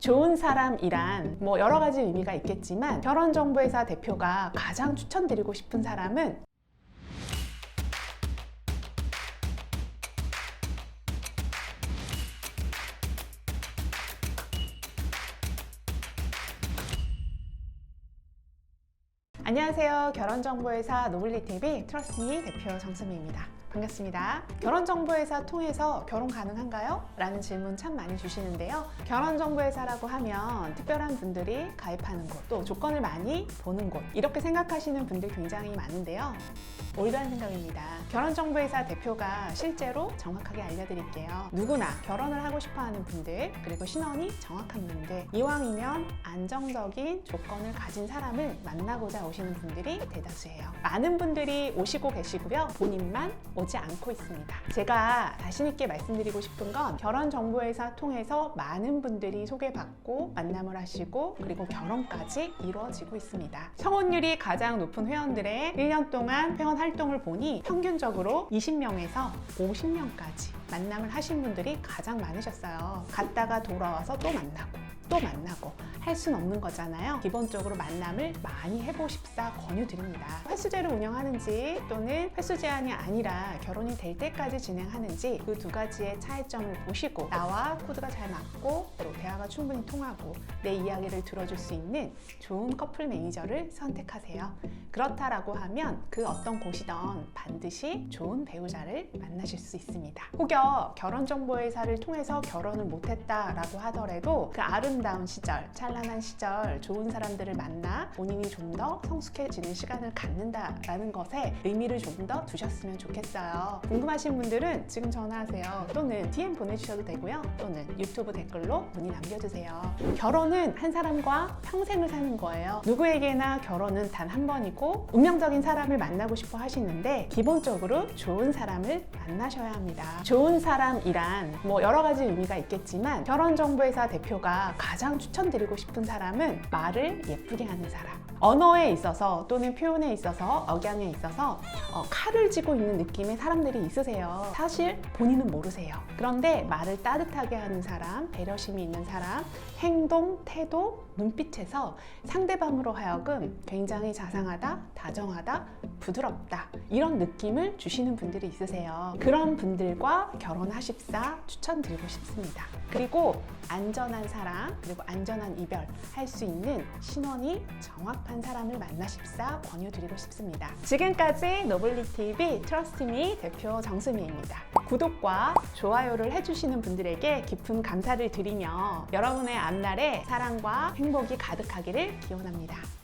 좋은 사람이란 뭐 여러 가지 의미가 있겠지만 결혼정보회사 대표가 가장 추천드리고 싶은 사람은 안녕하세요. 결혼정보회사 노블리TV 트러스미 대표 정수미입니다. 반갑습니다. 결혼정보회사 통해서 결혼 가능한가요? 라는 질문 참 많이 주시는데요. 결혼정보회사라고 하면 특별한 분들이 가입하는 곳, 또 조건을 많이 보는 곳, 이렇게 생각하시는 분들 굉장히 많은데요. 올바른 생각입니다. 결혼정보회사 대표가 실제로 정확하게 알려드릴게요. 누구나 결혼을 하고 싶어 하는 분들, 그리고 신원이 정확한 분들, 이왕이면 안정적인 조건을 가진 사람을 만나고자 오시는 분들이 대다수예요. 많은 분들이 오시고 계시고요. 본인만 오지 않고 있습니다. 제가 자신있게 말씀드리고 싶은 건 결혼정보회사 통해서 많은 분들이 소개받고 만남을 하시고 그리고 결혼까지 이루어지고 있습니다. 성혼율이 가장 높은 회원들의 1년 동안 회원 활동을 보니 평균적으로 20명에서 50명까지 만남을 하신 분들이 가장 많으셨어요. 갔다가 돌아와서 또 만나고 또 만나고 할 수는 없는 거잖아요. 기본적으로 만남을 많이 해보십사 권유드립니다. 횟수제를 운영하는지 또는 횟수 제한이 아니라 결혼이 될 때까지 진행하는지 그 두 가지의 차이점을 보시고 나와 코드가 잘 맞고 또 대화가 충분히 통하고 내 이야기를 들어줄 수 있는 좋은 커플 매니저를 선택하세요. 그렇다라고 하면 그 어떤 곳이든 반드시 좋은 배우자를 만나실 수 있습니다. 혹여 결혼정보회사를 통해서 결혼을 못했다라고 하더라도 그 아름 다운 시절, 찬란한 시절, 좋은 사람들을 만나 본인이 좀 더 성숙해지는 시간을 갖는다라는 것에 의미를 좀 더 두셨으면 좋겠어요. 궁금하신 분들은 지금 전화하세요. 또는 DM 보내주셔도 되고요. 또는 유튜브 댓글로 문의 남겨주세요. 결혼은 한 사람과 평생을 사는 거예요. 누구에게나 결혼은 단 한 번이고 운명적인 사람을 만나고 싶어 하시는데 기본적으로 좋은 사람을 만나셔야 합니다. 좋은 사람이란 뭐 여러 가지 의미가 있겠지만 결혼정보회사 대표가 가장 추천드리고 싶은 사람은 말을 예쁘게 하는 사람. 언어에 있어서 또는 표현에 있어서 억양에 있어서 어, 칼을 쥐고 있는 느낌의 사람들이 있으세요. 사실 본인은 모르세요. 그런데 말을 따뜻하게 하는 사람, 배려심이 있는 사람, 행동, 태도, 눈빛에서 상대방으로 하여금 굉장히 자상하다, 다정하다, 부드럽다 이런 느낌을 주시는 분들이 있으세요. 그런 분들과 결혼하십사 추천드리고 싶습니다. 그리고 안전한 사랑 그리고 안전한 이별 할 수 있는 신원이 정확한 사람을 만나십사 권유드리고 싶습니다. 지금까지 노블리TV 트러스트미 대표 정수미입니다. 구독과 좋아요를 해주시는 분들에게 깊은 감사를 드리며 여러분의 앞날에 사랑과 행복이 가득하기를 기원합니다.